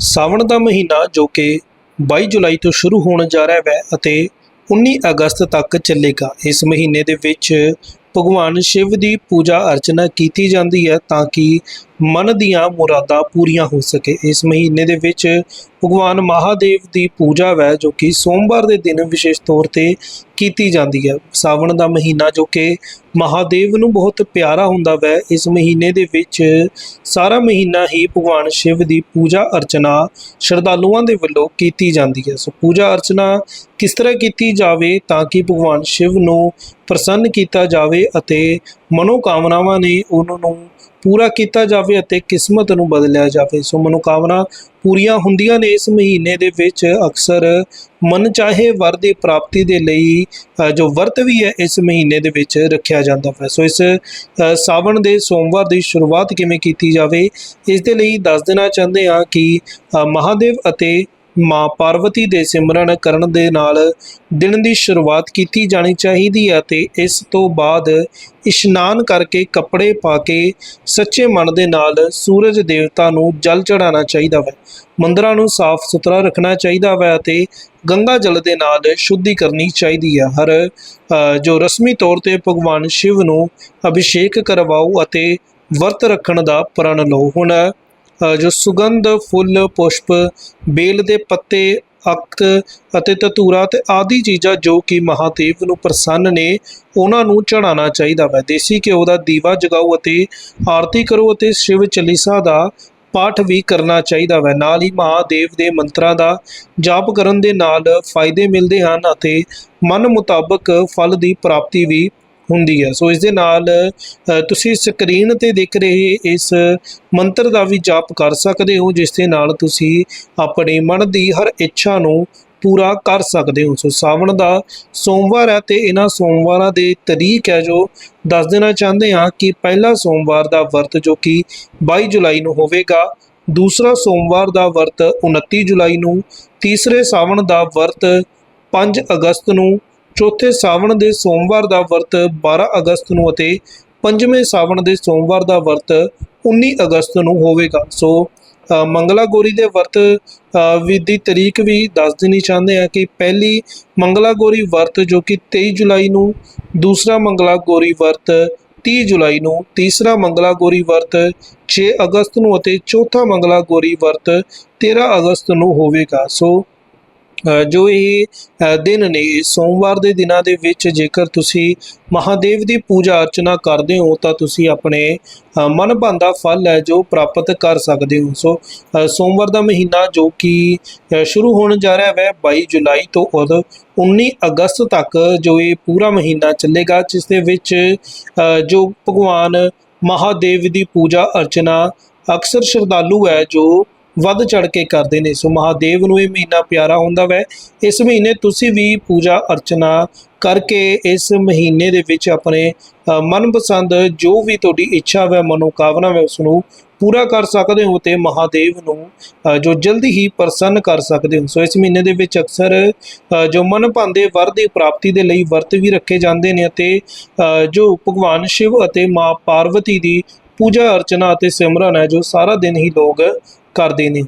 ਸਾਵਣ ਦਾ ਮਹੀਨਾ ਜੋ ਕਿ 22 ਜੁਲਾਈ ਤੋਂ ਸ਼ੁਰੂ ਹੋਣ ਜਾ ਰਿਹਾ ਹੈ ਅਤੇ 19 ਅਗਸਤ ਤੱਕ ਚੱਲੇਗਾ। ਇਸ ਮਹੀਨੇ ਦੇ ਵਿੱਚ ਭਗਵਾਨ ਸ਼ਿਵ ਦੀ ਪੂਜਾ ਅਰਚਨਾ ਕੀਤੀ ਜਾਂਦੀ ਹੈ ਤਾਂ ਕਿ ਮਨ ਦੀਆਂ ਮੁਰਾਦਾਂ ਪੂਰੀਆਂ ਹੋ ਸਕੇ। ਇਸ ਮਹੀਨੇ ਦੇ ਵਿੱਚ ਭਗਵਾਨ ਮਹਾਦੇਵ ਦੀ ਪੂਜਾ ਵੈ, ਜੋ ਕਿ ਸੋਮਵਾਰ ਦੇ ਦਿਨ ਵਿਸ਼ੇਸ਼ ਤੌਰ ਤੇ ਕੀਤੀ ਜਾਂਦੀ ਹੈ। ਸਾਵਣ ਦਾ ਮਹੀਨਾ ਜੋ ਕਿ ਮਹਾਦੇਵ ਨੂੰ ਬਹੁਤ ਪਿਆਰਾ ਹੁੰਦਾ ਵੈ, ਇਸ ਮਹੀਨੇ ਦੇ ਵਿੱਚ ਸਾਰਾ ਮਹੀਨਾ ਹੀ ਭਗਵਾਨ ਸ਼ਿਵ ਦੀ ਪੂਜਾ ਅਰਚਨਾ ਸ਼ਰਧਾਲੂਆਂ ਦੇ ਵੱਲੋਂ ਕੀਤੀ ਜਾਂਦੀ ਹੈ। ਸੋ ਪੂਜਾ ਅਰਚਨਾ ਕਿਸ ਤਰ੍ਹਾਂ ਕੀਤੀ ਜਾਵੇ ਤਾਂ ਕਿ ਭਗਵਾਨ ਸ਼ਿਵ ਨੂੰ ਪ੍ਰਸੰਨ ਕੀਤਾ ਜਾਵੇ ਅਤੇ ਮਨੋਕਾਮਨਾਵਾਂ ਨੇ ਉਹਨਾਂ ਨੂੰ ਪੂਰਾ ਕੀਤਾ ਜਾਵੇ ਅਤੇ ਕਿਸਮਤ ਨੂੰ ਬਦਲਿਆ ਜਾਵੇ। ਸੋ ਮਨੋਕਾਮਨਾ ਪੂਰੀਆਂ ਹੁੰਦੀਆਂ ਨੇ ਇਸ ਮਹੀਨੇ ਦੇ ਵਿੱਚ। ਅਕਸਰ ਮਨ ਚਾਹੇ ਵਰ ਦੀ ਪ੍ਰਾਪਤੀ ਦੇ ਲਈ ਜੋ ਵਰਤ ਵੀ ਹੈ, ਇਸ ਮਹੀਨੇ ਦੇ ਵਿੱਚ ਰੱਖਿਆ ਜਾਂਦਾ ਹੈ। ਸੋ ਇਸ ਸਾਵਣ ਦੇ ਸੋਮਵਾਰ ਦੀ ਸ਼ੁਰੂਆਤ ਕਿਵੇਂ ਕੀਤੀ ਜਾਵੇ, ਇਸ ਦੇ ਲਈ ਦੱਸ ਦੇਣਾ ਚਾਹੁੰਦੇ ਹਾਂ ਕਿ ਮਹਾਦੇਵ ਅਤੇ ਮਾਂ ਪਾਰਵਤੀ ਦੇ ਸਿਮਰਨ ਕਰਨ ਦੇ ਨਾਲ ਦਿਨ ਦੀ ਸ਼ੁਰੂਆਤ ਕੀਤੀ ਜਾਣੀ ਚਾਹੀਦੀ ਹੈ ਤੇ ਇਸ ਤੋਂ ਬਾਅਦ ਇਸ਼ਨਾਨ ਕਰਕੇ ਕੱਪੜੇ ਪਾ ਕੇ ਸੱਚੇ ਮਨ ਦੇ ਨਾਲ ਸੂਰਜ ਦੇਵਤਾ ਨੂੰ ਜਲ ਚੜਾਉਣਾ ਚਾਹੀਦਾ ਹੈ। ਮੰਦਰਾਂ ਨੂੰ ਸਾਫ਼ ਸੁਥਰਾ ਰੱਖਣਾ ਚਾਹੀਦਾ ਹੈ ਅਤੇ ਗੰਗਾ ਜਲ ਦੇ ਨਾਲ ਸ਼ੁੱਧੀ ਕਰਨੀ ਚਾਹੀਦੀ ਹੈ। ਹਰ ਜੋ ਰਸਮੀ ਤੌਰ ਤੇ ਭਗਵਾਨ ਸ਼ਿਵ ਨੂੰ ਅਭਿਸ਼ੇਕ ਕਰਵਾਓ ਅਤੇ ਵਰਤ ਰੱਖਣ ਦਾ ਪ੍ਰਣ ਲਓ। ਹੁਣ ਜੋ ਸੁਗੰਧ, ਫੁੱਲ, ਪੁਸ਼ਪ, ਬੇਲ ਦੇ ਪੱਤੇ, ਅਕਤ ਅਤੇ ਧਤੂਰਾ ਤੇ ਆਦਿ ਚੀਜ਼ਾਂ ਜੋ ਕਿ ਮਹਾਦੇਵ ਨੂੰ ਪ੍ਰਸੰਨ ਨੇ, ਉਹਨਾਂ ਨੂੰ ਚੜਾਉਣਾ ਚਾਹੀਦਾ ਹੈ ਦੇਸੀ ਘਿਓ ਦਾ ਦੀਵਾ ਜਗਾਓ ਅਤੇ ਆਰਤੀ ਕਰੋ ਅਤੇ ਸ਼ਿਵ ਚਾਲੀਸਾ ਦਾ ਪਾਠ ਵੀ ਕਰਨਾ ਚਾਹੀਦਾ ਹੈ ਨਾਲ ਹੀ ਮਹਾਦੇਵ ਦੇ ਮੰਤਰਾਂ ਦਾ ਜਾਪ ਕਰਨ ਦੇ ਨਾਲ ਫਾਇਦੇ ਮਿਲਦੇ ਹਨ ਅਤੇ ਮਨ ਮੁਤਾਬਕ ਫਲ ਦੀ ਪ੍ਰਾਪਤੀ ਵੀ ਹੁੰਦੀ ਹੈ ਸੋ ਇਸ ਦੇ ਨਾਲ ਤੁਸੀਂ ਸਕਰੀਨ ਤੇ ਦੇਖ ਰਹੇ ਇਸ ਮੰਤਰ ਦਾ ਵੀ ਜਾਪ ਕਰ ਸਕਦੇ ਹੋ, ਜਿਸ ਦੇ ਨਾਲ ਤੁਸੀਂ ਆਪਣੇ ਮਨ ਦੀ ਹਰ ਇੱਛਾ ਨੂੰ ਪੂਰਾ ਕਰ ਸਕਦੇ ਹੋ। ਸੋ ਸਾਵਣ ਦਾ ਸੋਮਵਾਰ ਹੈ ਤੇ ਇਹਨਾਂ ਸੋਮਵਾਰਾਂ ਦੇ ਤਰੀਕ ਹੈ ਜੋ ਦੱਸ ਦੇਣਾ ਚਾਹੁੰਦੇ ਹਾਂ ਕਿ ਪਹਿਲਾ ਸੋਮਵਾਰ ਦਾ ਵਰਤ ਜੋ ਕਿ 22 ਜੁਲਾਈ ਨੂੰ ਹੋਵੇਗਾ, ਦੂਸਰਾ ਸੋਮਵਾਰ ਦਾ ਵਰਤ 29 ਜੁਲਾਈ ਨੂੰ, ਤੀਸਰੇ ਸਾਵਣ ਦਾ ਵਰਤ 5 ਅਗਸਤ ਨੂੰ ਚੌਥੇ ਸਾਵਣ ਦੇ ਸੋਮਵਾਰ ਦਾ ਵਰਤ 12 ਅਗਸਤ ਨੂੰ ਅਤੇ ਪੰਜਵੇਂ ਸਾਵਣ ਦੇ ਸੋਮਵਾਰ ਦਾ ਵਰਤ 19 ਅਗਸਤ ਨੂੰ ਹੋਵੇਗਾ। ਸੋ ਮੰਗਲਾ ਗੋਰੀ ਦੇ ਵਰਤ ਅ, ਵੀ ਦੀ ਤਰੀਕ ਵੀ ਦੱਸ ਦੇਣੀ ਚਾਹੁੰਦੇ ਆ ਕਿ ਪਹਿਲੀ ਮੰਗਲਾ ਗੋਰੀ ਵਰਤ ਜੋ ਕਿ 23 ਜੁਲਾਈ ਨੂੰ ਦੂਸਰਾ ਮੰਗਲਾ ਗੋਰੀ ਵਰਤ 30 ਜੁਲਾਈ ਨੂੰ ਤੀਸਰਾ ਮੰਗਲਾ ਗੋਰੀ ਵਰਤ 6 ਅਗਸਤ ਨੂੰ ਅਤੇ ਚੌਥਾ ਮੰਗਲਾ ਗੋਰੀ ਵਰਤ 13 ਅਗਸਤ ਨੂੰ ਹੋਵੇਗਾ। ਸੋ ਜੋ ਇਹ ਦਿਨ ਨੇ ਸੋਮਵਾਰ ਦੇ ਦਿਨਾਂ ਦੇ ਵਿੱਚ ਜੇਕਰ ਤੁਸੀਂ ਮਹਾਦੇਵ ਦੀ ਪੂਜਾ ਅਰਚਨਾ ਕਰਦੇ ਹੋ ਤਾਂ ਤੁਸੀਂ ਆਪਣੇ ਅ, ਮਨ ਭਾਉਂਦਾ ਫਲ ਹੈ ਜੋ ਪ੍ਰਾਪਤ ਕਰ ਸਕਦੇ ਹੋ। ਸੋ ਸੋਮਵਾਰ ਦਾ ਮਹੀਨਾ ਜੋ ਕਿ ਸ਼ੁਰੂ ਹੋਣ ਜਾ ਰਿਹਾ ਹੈ 22 ਜੁਲਾਈ ਤੋਂ ਔਰ 19 ਅਗਸਤ ਤੱਕ ਜੋ ਇਹ ਪੂਰਾ ਮਹੀਨਾ ਚੱਲੇਗਾ ਜਿਸ ਦੇ ਵਿੱਚ ਜੋ ਭਗਵਾਨ ਮਹਾਦੇਵ ਦੀ ਪੂਜਾ ਅਰਚਨਾ ਅਕਸਰ ਸ਼ਰਧਾਲੂ ਹੈ ਜੋ ਵੱਧ ਚੜ ਕੇ ਕਰਦੇ ਨੇ। ਸੋ ਮਹਾਦੇਵ ਨੂੰ ਇਹ ਮਹੀਨਾ ਪਿਆਰਾ ਹੁੰਦਾ ਵੈ। ਇਸ ਮਹੀਨੇ ਤੁਸੀਂ ਵੀ ਪੂਜਾ ਅਰਚਨਾ ਕਰਕੇ ਇਸ ਮਹੀਨੇ ਦੇ ਵਿੱਚ ਆਪਣੇ ਮਨਪਸੰਦ ਜੋ ਵੀ ਤੁਹਾਡੀ ਇੱਛਾ ਹੈ ਮਨੋਕਾਮਨਾ ਹੈ ਉਸ ਨੂੰ ਪੂਰਾ ਕਰ ਸਕਦੇ ਹੋ ਤੇ ਮਹਾਦੇਵ ਨੂੰ ਜੋ ਜਲਦੀ ਹੀ ਪ੍ਰਸੰਨ ਕਰ ਸਕਦੇ ਹੋ। ਸੋ ਇਸ ਮਹੀਨੇ ਦੇ ਵਿੱਚ ਅਕਸਰ ਜੋ ਮਨ ਭਾਂਦੇ ਵਰ ਦੀ ਪ੍ਰਾਪਤੀ ਦੇ ਲਈ ਵਰਤ ਵੀ ਰੱਖੇ ਜਾਂਦੇ ਨੇ ਅਤੇ ਜੋ ਭਗਵਾਨ ਸ਼ਿਵ ਅਤੇ ਮਾਂ ਪਾਰਵਤੀ ਦੀ ਪੂਜਾ ਅਰਚਨਾ ਅਤੇ ਸਿਮਰਨ ਹੈ, ਜੋ ਸਾਰਾ ਦਿਨ ਹੀ ਲੋਕ ਕਰਦੇ ਨੇ।